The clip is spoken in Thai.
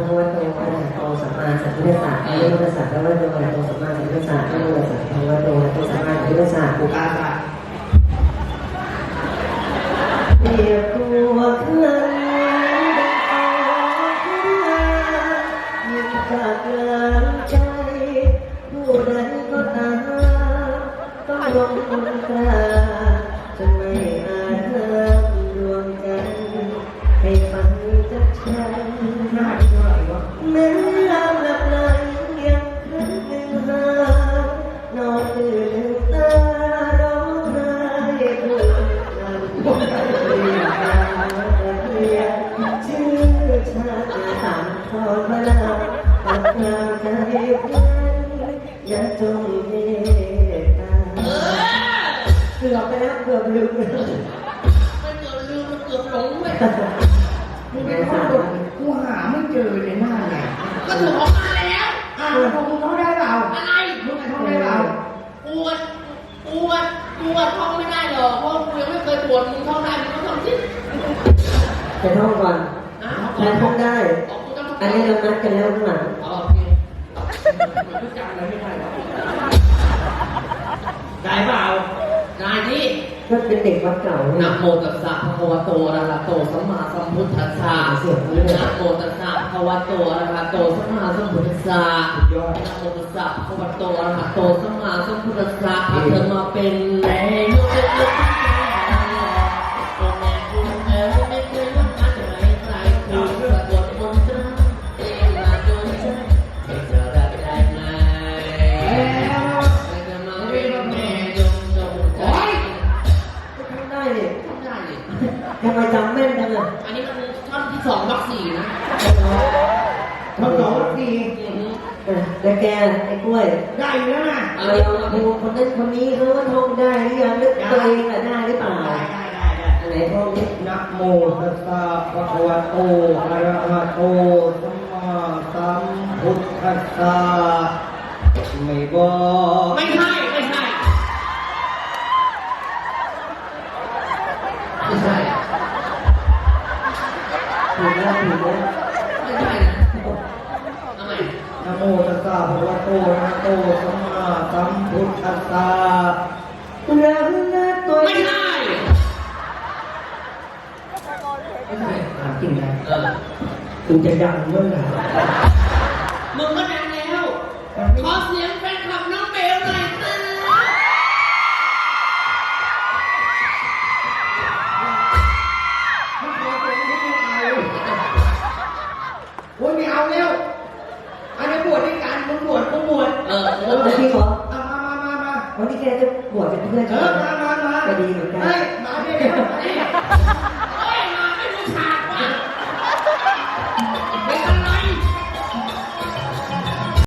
ระคะวโตอะระหะโตสัมมาสัมพุทธัสสะนะโมตัสสะภะคะวะโตอะระหะโตสัมมาสัมพุทธัสสะนะโมตัสสะภะคะวะโตอะระหะโตสัมมาสัมพุทธัสสะกูกาตาเรียบตัวข้ายิ่งจากกลางใจผู้ใดก็ตามต้องลงมนตราจ กือบไปแล้วเกือบลืมไปแล้วไม่เกือบลืมมันเกือบหลงไปมึงเป็นคนกดกูหาไม่เจอเลยหน้าไหนก็ถูกออกมาแล้วอ้าว วดปวดท้องไม่ได้หรอกเพราะกูยังไม่เคยปวดมึงท้องได้มึงต้องทำสิไปท่องก่อนนะใครท่องได้ออกกูต้องอันนี้เรานัดกันแล้วข้างหลังโอเคกูจำอะไรไม่ได้หรอกได้เปล่าได้ดิ ก็เป็นเด็กวัดเก่าเนี่นะยโมตัสสะภะคะวะโตอะระหะโตสัมมาสัมพุทธัสสะเสียงนี้เลยนะโมตัสสะภะคะวะโตอะระหะโตสัมมาสัมพุทธัสสะยอดนะโมตัสสะภะคะวะโตอะระหะโตสัมมาสัมพุทธัสสะพาเธอมาเป็นแรงยกเลิก อะอันนี้มันท่อนที่สองวักสี่นะทั้งสองทีอือฮึเออแล้วแกไอ้กล้วย ได้อยู่แล้วนะเอาเราดิลองดูคนนั้นคนนี้เขาว่าท่องได้หรือยังหรือตัวเองอะได้หรือเปล่าได้ได้ได้ได้อันไหนท่องดินะโมตัสสะภะคะวะโตอะระหะโตสัมมาสัมพุทธัสสะไม่บอกไม่ใช่ ถูกแล้วถูกแล้วไม่ใช่นะทำไมนโมตัสสะภะคะวะโตอะระหะโตสัมมาสัมพุทธัสสะแล้วนะตัวไม่ใช่ไม่ใช่อ่านจริงนะคุณจะดังเมื่อไหร่ มึงบวชมึงบวชเออเออจริงเหรอเอามามามามาวันนี้แกจะบวชเป็นเพื่อนเอใช่ไหอมมามามาก็ดีเหมือนกัน เฮ้ยมาดิเดี๋ยวมาดิ